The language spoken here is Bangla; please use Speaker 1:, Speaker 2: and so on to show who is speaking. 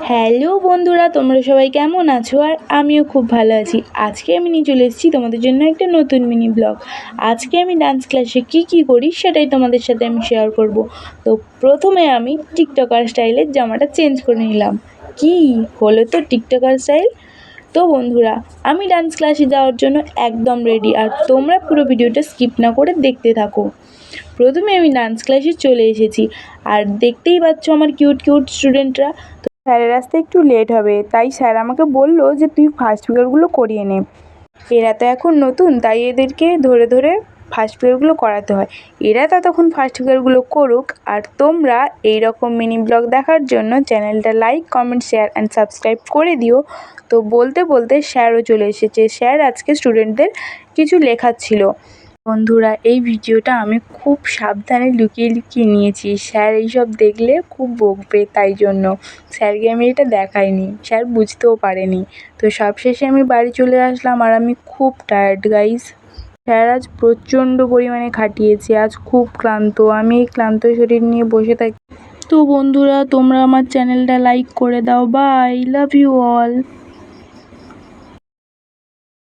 Speaker 1: হ্যালো বন্ধুরা, তোমরা সবাই কেমন আছো? আর আমিও খুব ভালো আছি। আজকে আমি নিয়ে চলে এসেছি তোমাদের জন্য একটা নতুন মিনি ব্লগ আজকে আমি ডান্স ক্লাসে কি কি করি সেটাই তোমাদের সাথে আমি শেয়ার করব। তো প্রথমে আমি টিকটকার স্টাইলের জামাটা চেঞ্জ করে নিলাম। কি? হলো তো টিকটকার স্টাইল তো বন্ধুরা, আমি ডান্স ক্লাসে যাওয়ার জন্য একদম রেডি আর তোমরা পুরো ভিডিওটা স্কিপ না করে দেখতে থাকো। প্রথমে আমি ডান্স ক্লাসে চলে এসেছি। আর দেখতেই পাচ্ছ আমার কিউট কিউট স্টুডেন্টরা স্যারের আসতে একটু লেট হবে। তাই স্যার আমাকে বলল যে তুই ফার্স্ট ফিগারগুলো করিয়ে নে। এরা তো এখন নতুন, তাই এদেরকে ধরে ধরে ফার্স্ট ফিগারগুলো করাতে হয়। এরা ততক্ষণ ফার্স্ট ফিগারগুলো করুক, আর তোমরা এই রকম মিনি ব্লগ দেখার জন্য চ্যানেলটা like comment share and subscribe করে দিও। তো বলতে বলতে স্যারও চলে এসেছে। স্যার আজকে স্টুডেন্টদের কিছু লেখাচ্ছিল বন্ধুরা, এই ভিডিওটা আমি খুব সাবধানে লুকিয়ে লুকিয়ে নিয়েছি। স্যার এইসব দেখলে খুব বকবে, তাই জন্য। স্যারকে আমি এটা দেখাইনি, স্যার বুঝতেও পারেনি। তো সবশেষে আমি বাড়ি চলে আসলাম আর আমি খুব টায়ার্ড গাইস স্যার আজ প্রচণ্ড পরিমাণে খাটিয়েছে, আজ খুব ক্লান্ত। আমি এই ক্লান্ত শরীর নিয়ে বসে থাকি। তো বন্ধুরা, তোমরা আমার চ্যানেলটা লাইক করে দাও। By love you all